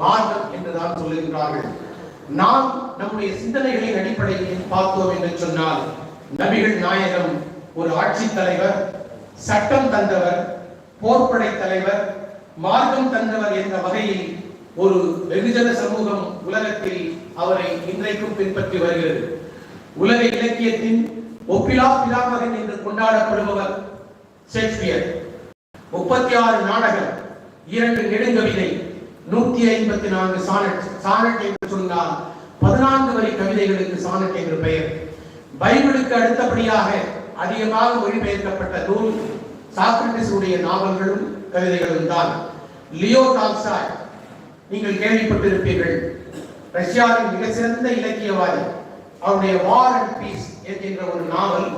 மார்க்கம் என்றுதான் சொல்லுகிறார்கள் நாம் நம்முடைய சிந்தனைகளின் அடிப்படையில் பார்த்தோம் என்று சொன்னால் நபிகள் நாயகம் ஒரு ஆட்சி தலைவர் சட்டம் தந்தவர் போர்ப்படை தலைவர் மார்க்கம் தந்தவர் என்ற வகையில் ஒரு வெகுஜன சமூகம் உலகத்தில் அவரை இன்றைக்கும் பின்பற்றி வருகிறது. உலக இலக்கியத்தின் ஒப்பிலா பிலாமகன் என்று கொண்டாடப்படுபவர் ஷேக்ஸ்பியர். முப்பத்தி ஆறு நாடகம் இரண்டு நெடுங்கவிதை நூத்தி ஐம்பத்தி நான்கு சானட் சானட் என்று சொன்னால் பதினான்கு வரி கவிதைகளுக்கு சானட் என்று பெயர். பைபிளுக்கு அடுத்தபடியாக அதிகமாக மொழிபெயர்க்கப்பட்ட நூல் சாக்ரட்டிஸ் உடைய நாவல்களும் கவிதைகளும் தான். லியோ டால்சாய் நீங்கள் கேள்விப்பட்டிருப்பீர்கள் ரஷ்யாவின் மிக சிறந்த இலக்கியவாதி அவருடைய வார் அண்ட் பீஸ் என்கின்ற ஒரு நாவல்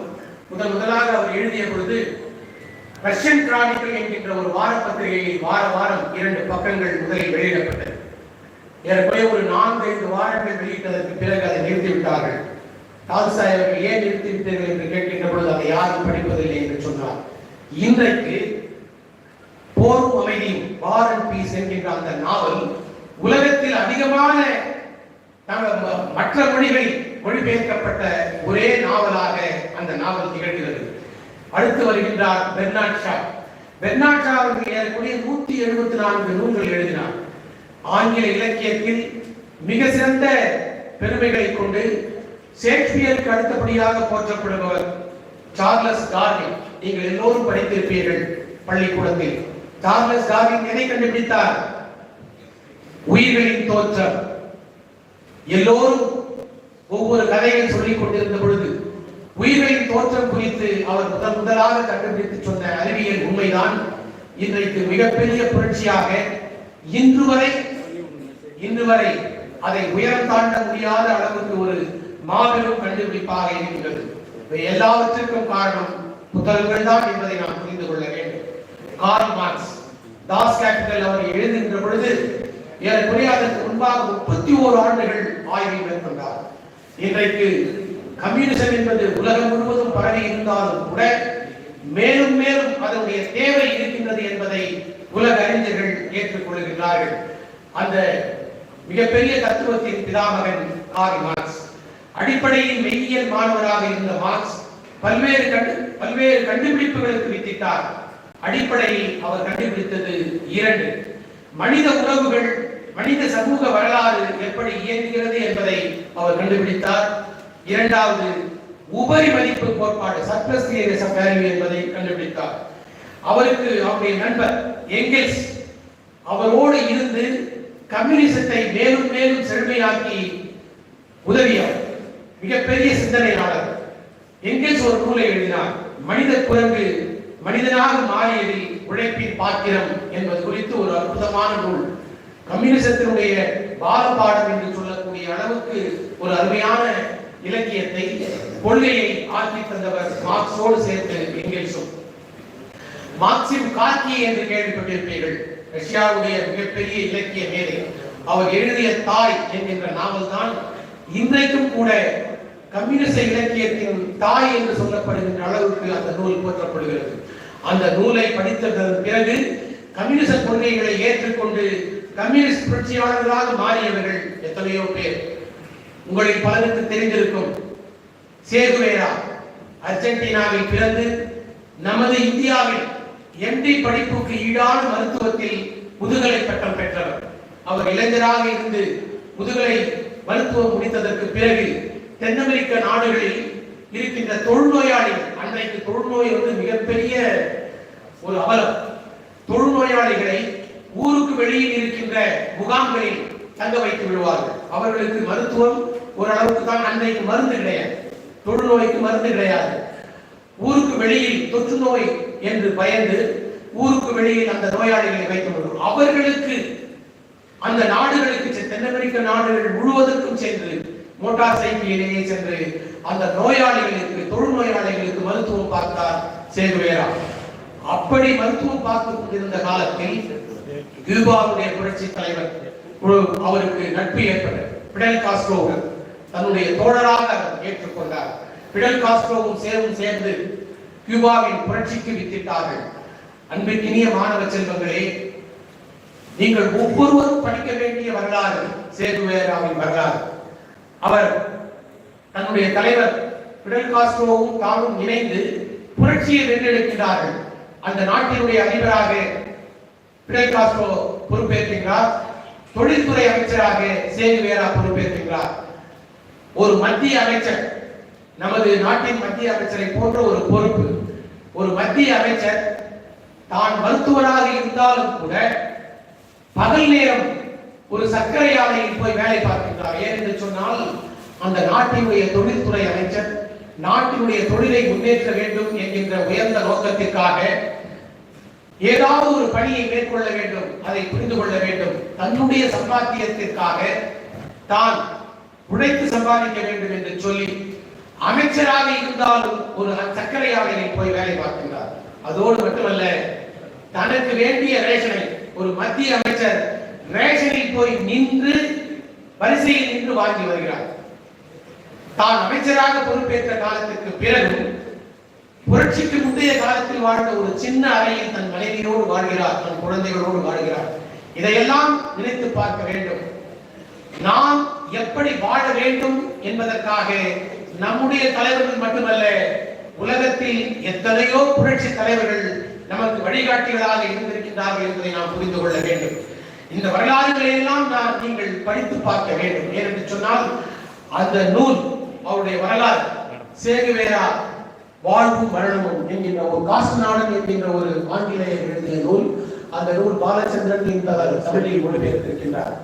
முதல் முதலாக அவர் எழுதிய பொழுது ரஷ்யன் கிரானிக்கல் என்கின்ற ஒரு வார பத்திரிகையில் வார வாரம் இரண்டு பக்கங்கள் முதலில் வெளியிடப்பட்டது. ஏற்கனவே ஒரு நான்கு ஐந்து வாரங்கள் வெளியிட்டதற்கு பிறகு அதை நிறுத்திவிட்டார்கள். டால்சாய் அவர்கள் ஏன் நிறுத்திவிட்டீர்கள் என்று கேட்கின்ற பொழுது அதை யாரும் படிப்பதில்லை என்று சொன்னார். இன்றைக்கு போரும் அமைதியும் வார் அண்ட் பீஸ் என்கின்ற அந்த நாவல் உலகத்தில் அதிகமான ம- மற்ற மொழிகளில் மொழிபெயர்க்கப்பட்ட ஒரே நாவலாக அந்த நாவல் திகழ்கிறது. அடுத்து வருகின்றார் பெர்னாட் ஷா. பெர்னாட் ஷா அவர்கள் ஏறக்கூடிய நூத்தி எழுபத்தி நான்கு நூல்கள் எழுதினார். ஆங்கில இலக்கியத்தில் மிக சிறந்த பெருமைகளை கொண்டு ஷேக்ஸ்பியருக்கு அடுத்தபடியாக போற்றப்படுபவர் சார்லஸ் டார்வின். நீங்கள் எல்லோரும் படித்திருப்பீர்கள் பள்ளிக்கூடத்தில். சார்லஸ் டார்வின் எதை கண்டுபிடித்தார்? உயிர்களின் தோற்றம். எல்லோரும் ஒவ்வொரு கதைகள் சொல்லிக் கொண்டிருந்த பொழுது உயிர்களின் தோற்றம் குறித்து அவர் முதல் முதலாக கண்டுபிடித்து சொன்ன அறிவியல் உண்மைதான். இன்றைக்கு மிகப்பெரிய புரட்சியாக இன்று வரை இன்று வரை அதை உயரம் தாண்ட முடியாத அளவுக்கு ஒரு மாபெரும் கண்டுபிடிப்பாக இருக்கிறது இவை எல்லாவற்றிற்கும் காரணம் புத்தகங்கள் தான் என்பதை நாம் புரிந்து கொள்ள வேண்டும். கார்ல் மார்க்ஸ் தாஸ் கேபிட்டல் அவர் எழுதுகின்ற பொழுது ஏறக்குறைய அதற்கு முன்பாக முப்பத்தி ஓரு ஆண்டுகள் ஆய்வை மேற்கொண்டார். இன்றைக்கு கம்யூனிசம் என்பது உலகம் முழுவதும் பரவி இருந்தாலும் கூட மேலும் மேலும் அதனுடைய தேவை இருக்கின்றது என்பதை உலக அறிஞர்கள் ஏற்றுக்கொள்கின்றார்கள் அந்த மிகப்பெரிய தத்துவத்தின் பிதாமகன் கார்ல் மார்க்ஸ். அடிப்படையில் மெய்யியல் மாணவராக இருந்த மார்க்ஸ் பல்வேறு கண்டு பல்வேறு கண்டுபிடிப்புகளுக்கு வித்திட்டார். அடிப்படையில் அவர் கண்டுபிடித்தது இரண்டு. மனித உறவுகள் மனித சமூக வரலாறு எப்படி இயங்குகிறது என்பதை அவர் கண்டுபிடித்தார். இரண்டாவது உபரி மதிப்பு கோட்பாடு சர்ப்ளஸ் தியரிஸ் ஆஃப் வேல்யூ என்பதை கண்டுபிடித்தார். அவருக்கு அவருடைய நண்பர் எங்கெல்ஸ் அவரோடு இருந்து கம்யூனிசத்தை மேலும் மேலும் செழுமையாக்கி உதவியார் மிகப்பெரிய சிந்தனையாளர். எங்கெல்ஸ் ஒரு நூலை எழுதினார் மனித குரங்கு மனிதனாக மாறியதில் உழைப்பின் பாத்திரம் என்பது குறித்து ஒரு அற்புதமான நூல். கம்யூனிசத்தினுடைய பாலபாடம் என்று சொல்லக்கூடிய அளவுக்கு ஒரு அருமையான இலக்கியத்தை கொள்கையை ஆக்கி தந்தவர் மார்க்ஸோடு சேர்த்து எங்கெல்ஸும். மார்க்சிம் கார்கி என்று கேள்விப்பட்டிருப்பீர்கள் ரஷ்யாவுடைய மிகப்பெரிய இலக்கிய மேதை. அவர் எழுதிய தாய் என்கின்ற நாவல் தான் இன்றைக்கும் கூட கம்யூனிச இலக்கியத்தின் தாய் என்று சொல்லப்படுகின்ற அளவுக்கு அந்த நூல் போற்றப்படுகிறது. அந்த நூலை படித்ததன் பிறகு கம்யூனிச கொள்கைகளை ஏற்றுக்கொண்டு கம்யூனிஸ்ட் புரட்சியாளர்களாக மாறியவர்கள் எத்தனையோ பேர். உங்களை பலருக்கு தெரிந்திருக்கும். சேதுவேரா அர்ஜென்டினாவில் பிறந்து நமது இந்தியாவில் எம்டி படிப்புக்கு ஈடான மருத்துவத்தில் முதுகலை பட்டம் பெற்றவர். அவர் இளைஞராக இருந்து முதுகலை மருத்துவம் முடித்ததற்கு பிறகு தென் அமெரிக்க நாடுகளில் இருக்கின்ற தொழுநோயாளிகள் அன்றைக்கு தொழுநோய் வந்து மிகப்பெரிய ஒரு அவலம். தொழுநோயாளிகளை ஊருக்கு வெளியில் இருக்கின்ற முகாம்களில் தங்க வைத்து விடுவார்கள். அவர்களுக்கு மருத்துவம் ஓரளவுக்கு தான் அன்றைக்கு மருந்து கிடையாது. தொழுநோய்க்கு மருந்து கிடையாது. ஊருக்கு வெளியில் தொற்று நோய் என்று பயந்து ஊருக்கு வெளியில் அந்த நோயாளிகளை வைத்து விடுவோம் அவர்களுக்கு அந்த நாடுகளுக்கு செ- தென் அமெரிக்க நாடுகள் முழுவதற்கும் சென்று மோட்டார் சைக்கிளிலேயே சென்று அந்த நோயாளிகளுக்கு தொழுநோயாளிகளுக்கு மருத்துவம் பார்த்தார் சேகுவேரா அப்படி மருத்துவம் பார்த்து கொண்டிருந்த காலத்தில் கியூபாவுடைய புரட்சி தலைவர் ஒரு- அவருக்கு நட்பு ஏற்பட்டது. பிடல் காஸ்ட்ரோ தன்னுடைய தோழராக ஏற்றுக்கொண்டார். பிடல் காஸ்ட்ரோவும் சேரும் சேர்ந்து கியூபாவின் புரட்சிக்கு வித்திட்டார்கள். அன்பிற்கினிய மாணவ செல்வங்களே நீங்கள் ஒவ்வொருவரும் படிக்க வேண்டிய வரலாறு சேகுவேராவின் வரலாறு. அவர் தன்னுடைய தலைவர் பிடல் காஸ்ட்ரோவும் தானும் இணைந்து புரட்சியை வென்றெடுக்கிறார்கள் அந்த நாட்டினுடைய அதிபராக பிடல் காஸ்ட்ரோ பொறுப்பேற்கின்றார். தொழில்துறை அமைச்சராக சேகுவேரா பொறுப்பேற்கிறார் ஒரு மத்திய அமைச்சர் நமது நாட்டின் மத்திய அமைச்சரை போன்ற ஒரு பொறுப்பு. ஒரு மத்திய அமைச்சர் தான் மருத்துவராக இருந்தாலும் கூட பகல் நேரம் ஒரு சர்க்கரை ஆலையில் போய் வேலை பார்க்கின்றார். ஏன் என்று சொன்னால் அந்த நாட்டினுடைய தொழில்துறை அமைச்சர் நாட்டினுடைய தொழிலை முன்னேற்ற வேண்டும் என்கின்ற உயர்ந்த நோக்கத்திற்காக ஏதாவது ஒரு பணியை மேற்கொள்ள வேண்டும் அதை புரிந்து கொள்ள வேண்டும். தன்னுடைய சம்பாத்தியத்திற்காக தான் உழைத்து சம்பாதிக்க வேண்டும் என்று சொல்லி அமைச்சராக இருந்தாலும் ஒரு சர்க்கரை ஆலையில் போய் வேலை பார்க்கின்றார். அதோடு மட்டுமல்ல தனக்கு வேண்டிய ரேஷனை ஒரு மத்திய அமைச்சர் ரேஷனில் போய் நின்று வரிசையில் நின்று வாங்கி வருகிறார். தான் அமைச்சராக பொறுப்பேற்ற காலத்திற்கு பிறகு புரட்சிக்கு முந்தைய காலத்தில் வாழ்ந்த ஒரு சின்ன அறையில் தன் மனைவியோடு வாழ்கிறார் தன் குழந்தைகளோடு வாழ்கிறார். இதையெல்லாம் நினைத்து பார்க்க வேண்டும். நாம் எப்படி வாழ வேண்டும் என்பதற்காக நம்முடைய தலைவர்கள் மட்டுமல்ல உலகத்தில் எத்தனையோ புரட்சி தலைவர்கள் நமக்கு வழிகாட்டிகளாக இருந்திருக்கின்றார்கள் என்பதை நாம் புரிந்து கொள்ள வேண்டும். இந்த வரலாறுகளை எல்லாம் நான் நீங்கள் படித்து பார்க்க வேண்டும். ஏனென்று சொன்னால் அந்த நூல் அவருடைய வரலாறு. சேகுவேரா வாழ்வும் மரணமும் என்கின்ற ஒரு காசுநாடன் என்கின்ற ஒரு ஆங்கிலேயர் எழுதிய நூல் அந்த நூல் பாலச்சந்திரன் என்பவர் தமிழில் மொழிபெயர்த்திருக்கின்றார்.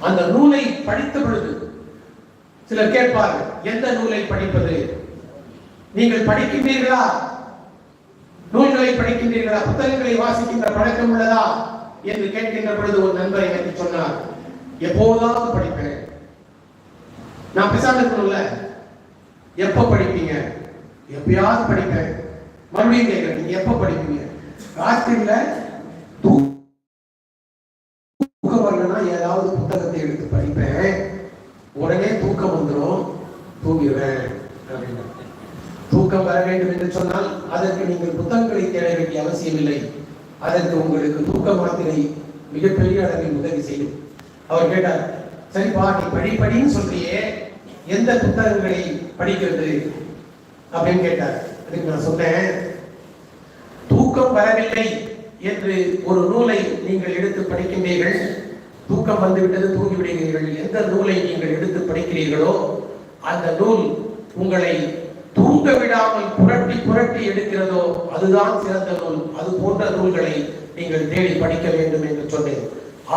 அந்த நூலை படித்த பொழுது சிலர் கேட்பார்கள் எந்த நூலை படிப்பது? நீங்கள் படிக்கின்றீர்களா? நூல்களை படிக்கின்றீர்களா? புத்தகங்களை வாசிக்கின்ற பழக்கம் உள்ளதா? என்று கேட்கின்ற பொழுது ஒரு நண்பர் எனக்கு சொன்னார் எப்போதாவது படிப்பேன். நான் பேசாமல் இருக்கணும்ல எப்ப படிப்பீங்க? எப்பயாவது படிப்பேன். மறுபடியும் கேட்கிறேன் நீங்க எப்ப படிப்பீங்க? ராத்திரில தூக்கம் வரலன்னா ஏதாவது புத்தகத்தை எடுத்து படிப்பேன். உடனே தூக்கம் வந்துடும் தூங்கிடுவேன் அப்படின்னு. தூக்கம் வர வேண்டும் என்று சொன்னால் அதற்கு நீங்கள் புத்தகங்களை தேட வேண்டிய அவசியம் இல்லை. அதற்கு உங்களுக்கு தூக்க மாத்திரை மிகப்பெரிய அளவில் உதவி செய்யும். அவர் கேட்டார் சரிப்பா நீ படி படின்னு சொல்றியே. எந்த புத்தகங்களை படிக்கிறது? அப்படின்னு கேட்டார். அதுக்கு நான் சொன்னேன் தூக்கம் வரவில்லை என்று ஒரு நூலை நீங்கள் எடுத்து படிக்கின்றீர்கள். தூக்கம் வந்துவிட்டது தூங்கிவிடுகிறீர்கள். எந்த நூலை நீங்கள் எடுத்து படிக்கிறீர்களோ அந்த நூல் உங்களை தூங்க விடாமல் புரட்டி புரட்டி எடுக்கிறதோ அதுதான் சிறந்த நூல். அது போன்ற நூல்களை நீங்கள் தேடி படிக்க வேண்டும் என்று சொன்னேன்.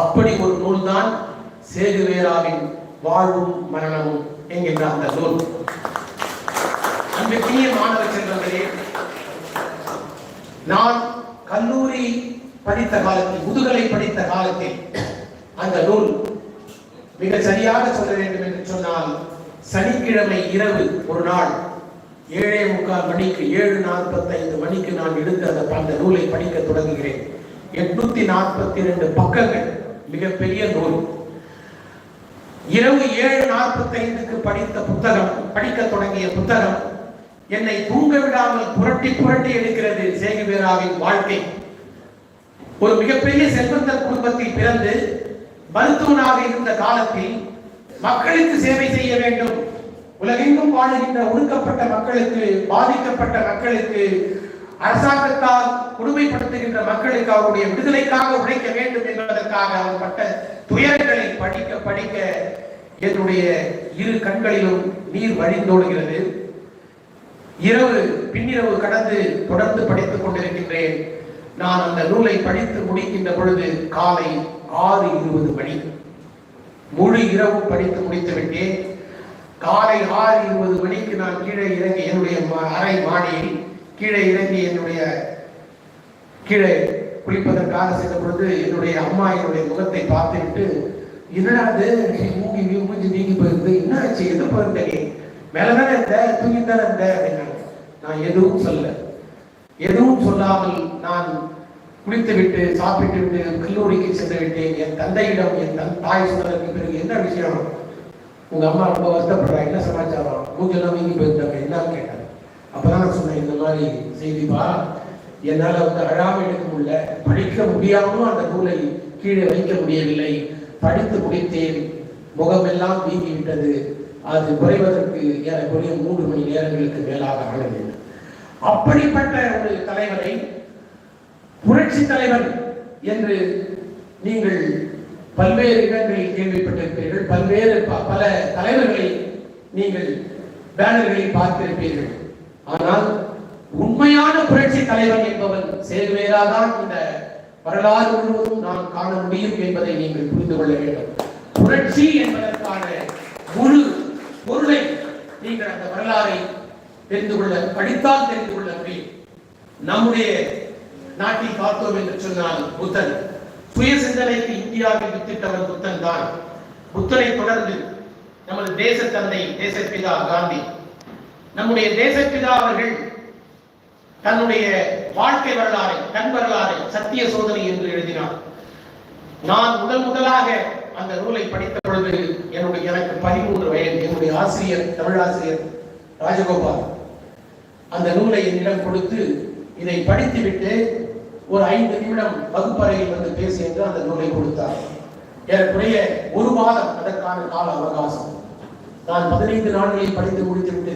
அப்படி ஒரு நூல் தான் சேகுவேராவின் வாழ்வும் மரணமும் என்கின்ற அந்த நூல். அன்பிற்கினிய மாணவ செல்வங்களே நான் கல்லூரி படித்த காலத்தில் முதுகலை படித்த காலத்தில் அந்த நூல் மிக சரியாக சொல்ல வேண்டும் என்று சொன்னால் சனிக்கிழமை இரவு ஒரு நாள் ஏழே முக்கால் மணிக்கு ஏழு நாற்பத்தைந்து மணிக்கு நான் எடுத்து அந்த அந்த நூலை படிக்க தொடங்குகிறேன். எட்நூத்தி நாற்பத்தி ரெண்டு பக்கங்கள் மிகப்பெரிய நூல். இரவு ஏழு நாற்பத்தைந்துக்கு படித்த புத்தகம் படிக்க தொடங்கிய புத்தகம் என்னை தூங்க விடாமல் புரட்டி புரட்டி எடுக்கிறது சேகுவீராவின் வாழ்க்கை. ஒரு மிகப்பெரிய செல்வந்தர் குடும்பத்தில் பிறந்து மருத்துவனாக இருந்த காலத்தில் மக்களுக்கு சேவை செய்ய வேண்டும். உலகெங்கும் வாழுகின்ற ஒடுக்கப்பட்ட மக்களுக்கு பாதிக்கப்பட்ட மக்களுக்கு அரசாங்கத்தால் கொடுமைப்படுத்துகின்ற மக்களுக்கு அவருடைய விடுதலைக்காக உழைக்க வேண்டும் என்பதற்காக அவர் பட்ட துயரங்களை படிக்க படிக்க என்னுடைய இரு கண்களிலும் நீர் வழிந்தோடுகிறது. இரவு பின்னிரவு கடந்து தொடர்ந்து படித்துக் கொண்டிருக்கின்றேன். நான் அந்த நூலை படித்து முடிக்கின்ற பொழுது காலை ஆறு இருபது மணி. முழு இரவு படித்து முடித்து விட்டேன். காலை ஆறு இருபது மணிக்கு நான் கீழே இறங்கி என்னுடைய ம- அறை மாடியில் கீழே இறங்கி என்னுடைய கீழே குளிப்பதற்காக சென்ற பொழுது என்னுடைய அம்மா என்னுடைய முகத்தை பார்த்துவிட்டு என்னடா அது மூங்கி மூஞ்சி நீங்கி போயிருந்து? என்ன ஆச்சு? எது பிறந்தேன் மேல மேலதானே இருந்த தூங்கி தானே இருந்த அப்படின்னாங்க நான் எதுவும் சொல்ல எதுவும் சொல்லாமல் நான் குளித்து விட்டு சாப்பிட்டு விட்டு கல்லூரிக்கு சென்று விட்டேன் என் தந்தையிடம் என் தன் தாய் சொன்னதற்கு பிறகு என்ன விஷயம்? உங்க அம்மா ரொம்ப வருத்தப்படுறா என்ன சமாச்சாரம்? மூஞ்செல்லாம் வீங்கி போயிருந்தாங்க என்னன்னு கேட்டாங்க? அப்பதான் நான் சொன்னேன் இந்த மாதிரி செய்திப்பா என்னால வந்து அழாம எடுக்க முடியல. படிக்க முடியாமலும் அந்த நூலை கீழே வைக்க முடியவில்லை. படித்து முடித்தேன். முகமெல்லாம் வீங்கிவிட்டது. அது குறைவதற்கு ஏறக்குறைய மூன்று மணி நேரங்களுக்கு மேலாக ஆனது அப்படிப்பட்ட ஒரு தலைவரை புரட்சி தலைவர் என்று நீங்கள் பல்வேறு இடங்களில் கேள்விப்பட்டிருப்பீர்கள். பல்வேறு பல தலைவர்களை நீங்கள் பேனர்களில் பார்த்திருப்பீர்கள். ஆனால் உண்மையான புரட்சி தலைவன் என்பவன் சேருவேராதான் இந்த வரலாறு முழுவதும் நாம் காண முடியும் என்பதை நீங்கள் புரிந்து கொள்ள வேண்டும். புரட்சி என்பதற்கான முழு பொருளை நீங்கள் அந்த வரலாறை தெரிந்து கொள்ள படித்தால் தெரிந்து கொள்ள முடியும். நம்முடைய நாட்டில் பார்த்தோம் என்று சொன்னால் புத்தன். சுய சிந்தனைக்கு இந்தியாவில் வித்திட்டவர் புத்தன் தான். புத்தனை தொடர்ந்து நமது தேச தந்தை தேசப்பிதா காந்தி. நம்முடைய தேசப்பிதா அவர்கள் தன்னுடைய வாழ்க்கை வரலாறை கண் வரலாறை சத்திய சோதனை என்று எழுதினார். நான் முதல் முதலாக அந்த நூலை படித்த பொழுது என்னுடைய எனக்கு பதிமூன்று வயது. என்னுடைய ஆசிரியர் தமிழாசிரியர் ராஜகோபால். அந்த நூலை என்னிடம் கொடுத்து இதை படித்துவிட்டு ஒரு ஐந்து நிமிடம் வகுப்பறையில் வந்து பேசி என்று அந்த நூலை கொடுத்தார். ஏறக்குறைய ஒரு மாதம் அதற்கான கால அவகாசம். நான் பதினைந்து நாட்களில் படித்து முடித்துவிட்டு